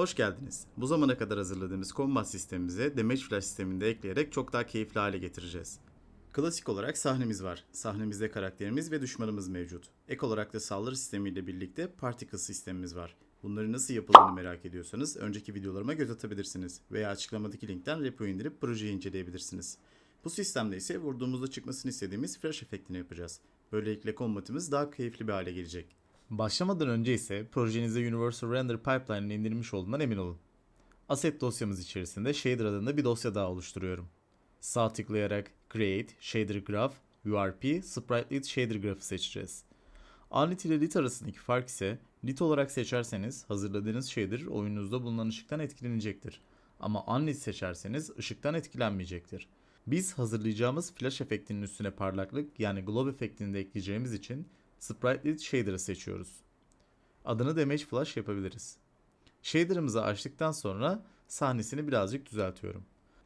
Hoş geldiniz. Bu zamana kadar hazırladığımız combat sistemimize Damage Flash sistemini de ekleyerek çok daha keyifli hale getireceğiz. Klasik olarak sahnemiz var. Sahnemizde karakterimiz ve düşmanımız mevcut. Ek olarak da saldırı sistemiyle birlikte Particle sistemimiz var. Bunları nasıl yapıldığını merak ediyorsanız önceki videolarıma göz atabilirsiniz veya açıklamadaki linkten repo indirip projeyi inceleyebilirsiniz. Bu sistemde ise vurduğumuzda çıkmasını istediğimiz flash efektini yapacağız. Böylelikle kombatımız daha keyifli bir hale gelecek. Başlamadan önce ise projenize Universal Render Pipeline'ın indirilmiş olduğundan emin olun. Asset dosyamız içerisinde Shader adında bir dosya daha oluşturuyorum. Sağ tıklayarak Create, Shader Graph, URP, Sprite Lit Shader Graph'ı seçeceğiz. Unlit ile Lit arasındaki fark ise Lit olarak seçerseniz hazırladığınız shader oyununuzda bulunan ışıktan etkilenecektir. Ama Unlit seçerseniz ışıktan etkilenmeyecektir. Biz hazırlayacağımız flash efektinin üstüne parlaklık yani glow efektini de ekleyeceğimiz için Sprite Lit Shader'ı seçiyoruz. Adını Damage Flash yapabiliriz. Shader'ımızı açtıktan sonra sahnesini birazcık düzeltiyorum.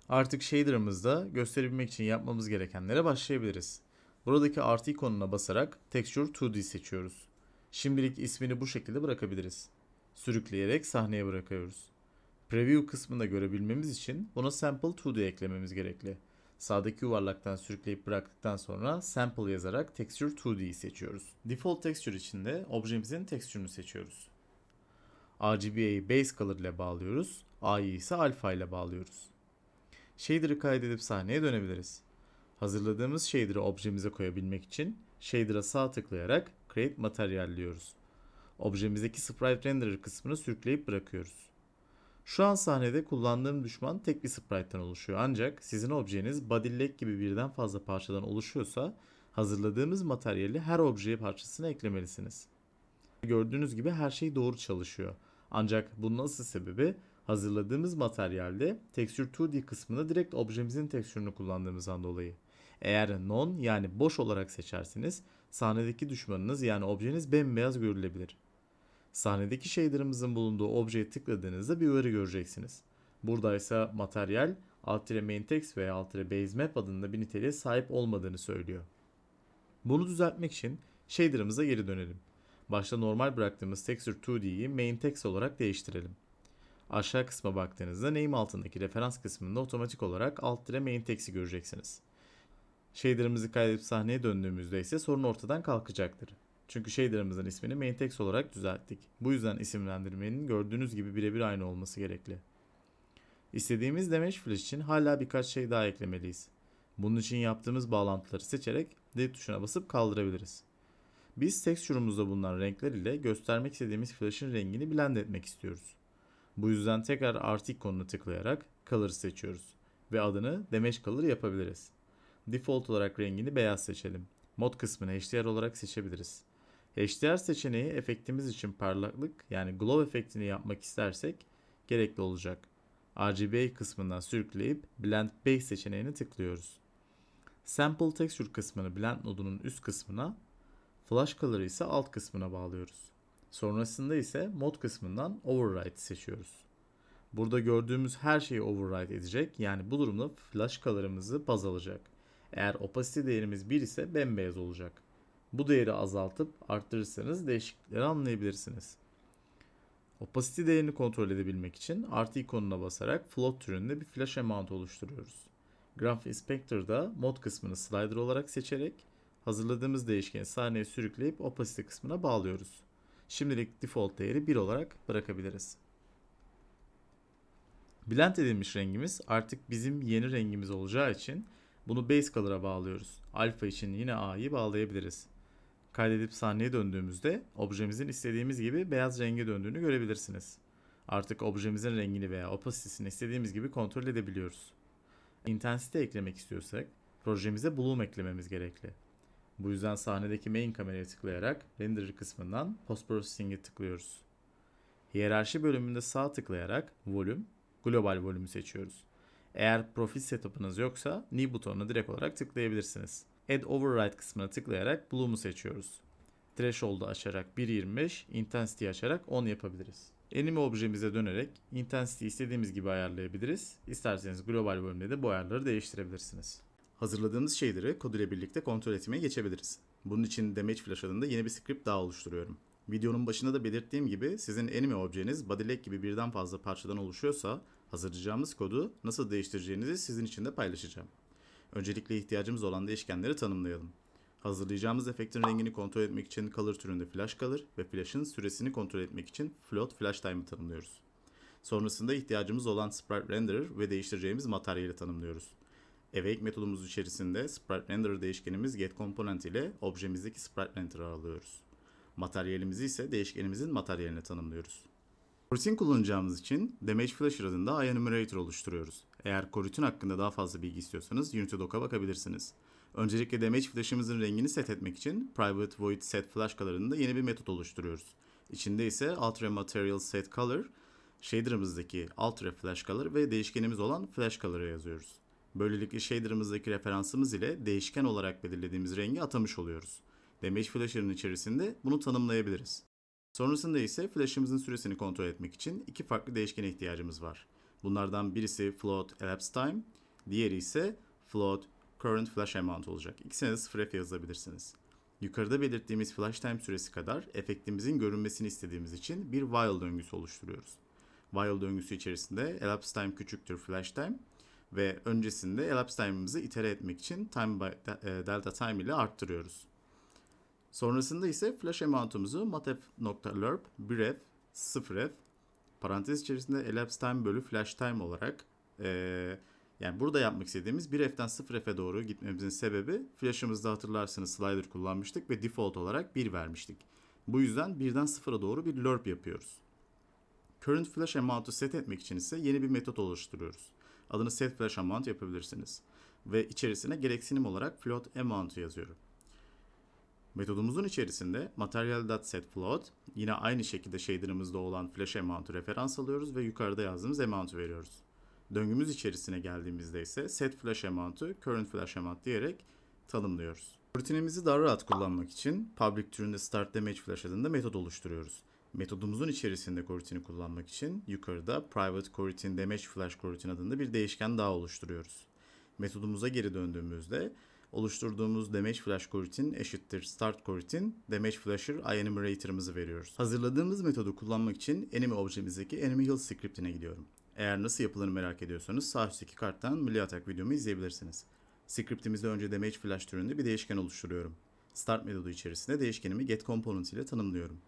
Artık shader'ımızda gösterebilmek için yapmamız gerekenlere başlayabiliriz. Buradaki artı ikonuna basarak Texture 2D seçiyoruz. Şimdilik ismini bu şekilde bırakabiliriz. Sürükleyerek sahneye bırakıyoruz. Preview kısmında görebilmemiz için buna Sample 2D eklememiz gerekli. Sağdaki yuvarlaktan sürükleyip bıraktıktan sonra Sample yazarak Texture 2D'yi seçiyoruz. Default Texture içinde objemizin texture'ını seçiyoruz. RGB'yi Base Color ile bağlıyoruz. A'yı ise Alpha ile bağlıyoruz. Shader'ı kaydedip sahneye dönebiliriz. Hazırladığımız shader'ı objemize koyabilmek için shader'a sağ tıklayarak Create Material diyoruz. Objemizdeki Sprite Renderer kısmını sürükleyip bırakıyoruz. Şu an sahnede kullandığım düşman tek bir sprite'ten oluşuyor ancak sizin objeniz body leg gibi birden fazla parçadan oluşuyorsa hazırladığımız materyali her objeye parçasına eklemelisiniz. Gördüğünüz gibi her şey doğru çalışıyor. Ancak bunun asıl sebebi hazırladığımız materyalde Texture 2D kısmında direkt objemizin tekstürünü kullandığımızdan dolayı. Eğer non yani boş olarak seçerseniz sahnedeki düşmanınız yani objeniz bembeyaz görülebilir. Sahnedeki shader'ımızın bulunduğu objeye tıkladığınızda bir uyarı göreceksiniz. Burada ise materyal Alt main text veya Alt base map adında bir niteliğe sahip olmadığını söylüyor. Bunu düzeltmek için shader'ımıza geri dönelim. Başta normal bıraktığımız texture 2D'yi main text olarak değiştirelim. Aşağı kısma baktığınızda name altındaki referans kısmında otomatik olarak alt main text'i göreceksiniz. Shader'ımızı kaydedip sahneye döndüğümüzde ise sorun ortadan kalkacaktır. Çünkü shader'ımızın ismini main text olarak düzelttik. Bu yüzden isimlendirmenin gördüğünüz gibi birebir aynı olması gerekli. İstediğimiz damage flash için hala birkaç şey daha eklemeliyiz. Bunun için yaptığımız bağlantıları seçerek delete tuşuna basıp kaldırabiliriz. Biz texture'umuzda bulunan renkler ile göstermek istediğimiz flash'ın rengini blend etmek istiyoruz. Bu yüzden tekrar artı ikonunu tıklayarak Color seçiyoruz ve adını Damage Color yapabiliriz. Default olarak rengini beyaz seçelim. Mod kısmını HDR olarak seçebiliriz. HDR seçeneği efektimiz için parlaklık yani glow efektini yapmak istersek gerekli olacak. RGB kısmından sürükleyip Blend Base seçeneğini tıklıyoruz. Sample Texture kısmını Blend nodunun üst kısmına, Flash Color'ı ise alt kısmına bağlıyoruz. Sonrasında ise mod kısmından Override seçiyoruz. Burada gördüğümüz her şeyi override edecek. Yani bu durumda flash color'ımızı baz alacak. Eğer opacity değerimiz 1 ise bembeyaz olacak. Bu değeri azaltıp arttırırsanız değişiklikleri anlayabilirsiniz. Opacity değerini kontrol edebilmek için artı ikonuna basarak float türünde bir flash amount oluşturuyoruz. Graph Inspector'da mod kısmını slider olarak seçerek hazırladığımız değişkeni sahneye sürükleyip opacity kısmına bağlıyoruz. Şimdilik default değeri 1 olarak bırakabiliriz. Blend edilmiş rengimiz artık bizim yeni rengimiz olacağı için bunu base color'a bağlıyoruz. Alpha için yine A'yı bağlayabiliriz. Kaydedip sahneye döndüğümüzde objemizin istediğimiz gibi beyaz renge döndüğünü görebilirsiniz. Artık objemizin rengini veya opacity'sini istediğimiz gibi kontrol edebiliyoruz. Intensity eklemek istiyorsak projemize bloom eklememiz gerekli. Bu yüzden sahnedeki main kameraya tıklayarak renderer kısmından post processing'e tıklıyoruz. Hiyerarşi bölümünde sağ tıklayarak volume, global volümü seçiyoruz. Eğer profil setup'ınız yoksa new butonuna direkt olarak tıklayabilirsiniz. Add Override kısmına tıklayarak Bloom'u seçiyoruz. Threshold'u açarak 1.25, Intensity açarak 10 yapabiliriz. Enemy objemize dönerek Intensity istediğimiz gibi ayarlayabiliriz. İsterseniz global bölümde de bu ayarları değiştirebilirsiniz. Hazırladığımız şeyleri kod ile birlikte kontrol etmeye geçebiliriz. Bunun için Damage Flash adında yeni bir script daha oluşturuyorum. Videonun başında da belirttiğim gibi sizin enemy objeniz bodyleg gibi birden fazla parçadan oluşuyorsa hazırlayacağımız kodu nasıl değiştireceğinizi sizin için de paylaşacağım. Öncelikle ihtiyacımız olan değişkenleri tanımlayalım. Hazırlayacağımız efektin rengini kontrol etmek için color türünde flash color ve flash'ın süresini kontrol etmek için float flash time'ı tanımlıyoruz. Sonrasında ihtiyacımız olan sprite renderer ve değiştireceğimiz materyali tanımlıyoruz. Awake metodumuz içerisinde sprite renderer değişkenimiz get component ile objemizdeki sprite renderer'ı alıyoruz. Materyalimizi ise değişkenimizin materyaline tanımlıyoruz. Coroutine kullanacağımız için Damage Flasher adında IEnumerator oluşturuyoruz. Eğer Coroutine hakkında daha fazla bilgi istiyorsanız Unity Doc'a bakabilirsiniz. Öncelikle Damage Flash'ımızın rengini set etmek için Private Void Set Flash Color'ında yeni bir metot oluşturuyoruz. İçinde ise Ultra Material Set Color, shader'ımızdaki Ultra Flash Color ve değişkenimiz olan Flash Color'ı yazıyoruz. Böylelikle shader'ımızdaki referansımız ile değişken olarak belirlediğimiz rengi atamış oluyoruz. Damage Flasher'ın içerisinde bunu tanımlayabiliriz. Sonrasında ise flash'ımızın süresini kontrol etmek için iki farklı değişkene ihtiyacımız var. Bunlardan birisi float elapsed time, diğeri ise float current flash amount olacak. İkisine de 0f yazabilirsiniz. Yukarıda belirttiğimiz flash time süresi kadar efektimizin görünmesini istediğimiz için bir while döngüsü oluşturuyoruz. While döngüsü içerisinde elapsed time küçüktür flash time ve öncesinde elapsed time'ımızı itere etmek için time by e, delta time ile arttırıyoruz. Sonrasında ise flash amount'umuzu matf.lerp 1f 0f parantez içerisinde elapsed time bölü flash time olarak e, yani burada yapmak istediğimiz 1f'ten 0f'e doğru gitmemizin sebebi flash'ımızda hatırlarsanız slider kullanmıştık ve default olarak 1 vermiştik. Bu yüzden 1'den 0'a doğru bir lerp yapıyoruz. Current flash amount'u set etmek için ise yeni bir metot oluşturuyoruz. Adını set flash amount yapabilirsiniz. Ve içerisine gereksinim olarak float amount'u yazıyorum. Metodumuzun içerisinde material.setFloat yine aynı şekilde shader'ımızda olan flash amount'u referans alıyoruz ve yukarıda yazdığımız amount'u veriyoruz. Döngümüz içerisine geldiğimizde ise set flash amount'u current flash amount diyerek tanımlıyoruz. Rutinimizi daha rahat kullanmak için public türünde start damage flash adında metod oluşturuyoruz. Metodumuzun içerisinde coroutine kullanmak için yukarıda private coroutine damage flash coroutine adında bir değişken daha oluşturuyoruz. Metodumuza geri döndüğümüzde oluşturduğumuz damage flash coroutine eşittir start coroutine damage flasher enumerator'ımızı veriyoruz. Hazırladığımız metodu kullanmak için enemy objemizdeki enemy heal scriptine gidiyorum. Eğer nasıl yapıldığını merak ediyorsanız sağ üstteki karttan Milli Atak videomu izleyebilirsiniz. Scriptimizde önce damage flash türünde bir değişken oluşturuyorum. Start metodu içerisinde değişkenimi get component ile tanımlıyorum.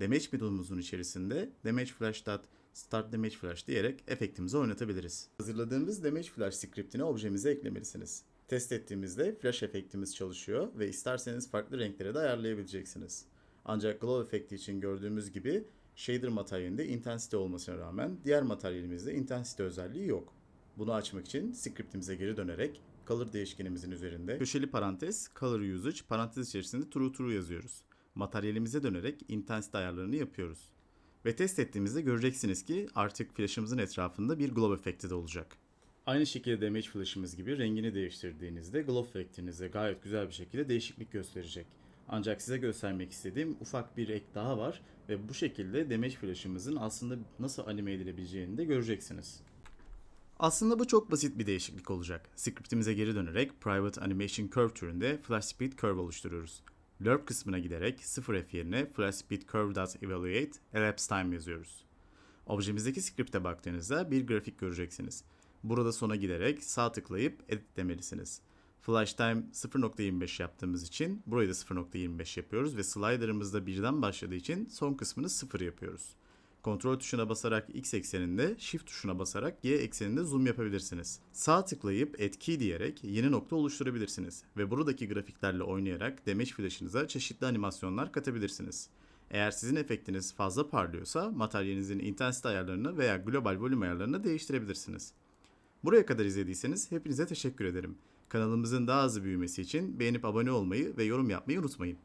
Damage metodumuzun içerisinde damage flash start damage flash diyerek efektimizi oynatabiliriz. Hazırladığımız damage flash scriptini objemize eklemelisiniz. Test ettiğimizde flash efektimiz çalışıyor ve isterseniz farklı renklere de ayarlayabileceksiniz. Ancak glow efekti için gördüğümüz gibi shader materyalinde intensity olmasına rağmen diğer materyalimizde intensity özelliği yok. Bunu açmak için scriptimize geri dönerek color değişkenimizin üzerinde köşeli parantez color usage parantez içerisinde true true yazıyoruz. Materyalimize dönerek intensity ayarlarını yapıyoruz. Ve test ettiğimizde göreceksiniz ki artık flash'ımızın etrafında bir glow efekti de olacak. Aynı şekilde damage flash'ımız gibi rengini değiştirdiğinizde glow efektinize gayet güzel bir şekilde değişiklik gösterecek. Ancak size göstermek istediğim ufak bir ek daha var ve bu şekilde damage flash'ımızın aslında nasıl anime edilebileceğini de göreceksiniz. Aslında bu çok basit bir değişiklik olacak. Scriptimize geri dönerek Private Animation Curve türünde Flash Speed Curve oluşturuyoruz. Lerp kısmına giderek 0f yerine Flash Speed Curve.evaluate elapsed time yazıyoruz. Objemizdeki script'e baktığınızda bir grafik göreceksiniz. Burada sona giderek sağ tıklayıp edit demelisiniz. Flash time 0.25 yaptığımız için burayı da 0.25 yapıyoruz ve slider'ımızda birden başladığı için son kısmını 0 yapıyoruz. Kontrol tuşuna basarak x ekseninde, shift tuşuna basarak y ekseninde zoom yapabilirsiniz. Sağ tıklayıp key diyerek yeni nokta oluşturabilirsiniz ve buradaki grafiklerle oynayarak damage flash'ınıza çeşitli animasyonlar katabilirsiniz. Eğer sizin efektiniz fazla parlıyorsa materyalinizin intensity ayarlarını veya global volüm ayarlarını değiştirebilirsiniz. Buraya kadar izlediyseniz hepinize teşekkür ederim. Kanalımızın daha hızlı büyümesi için beğenip abone olmayı ve yorum yapmayı unutmayın.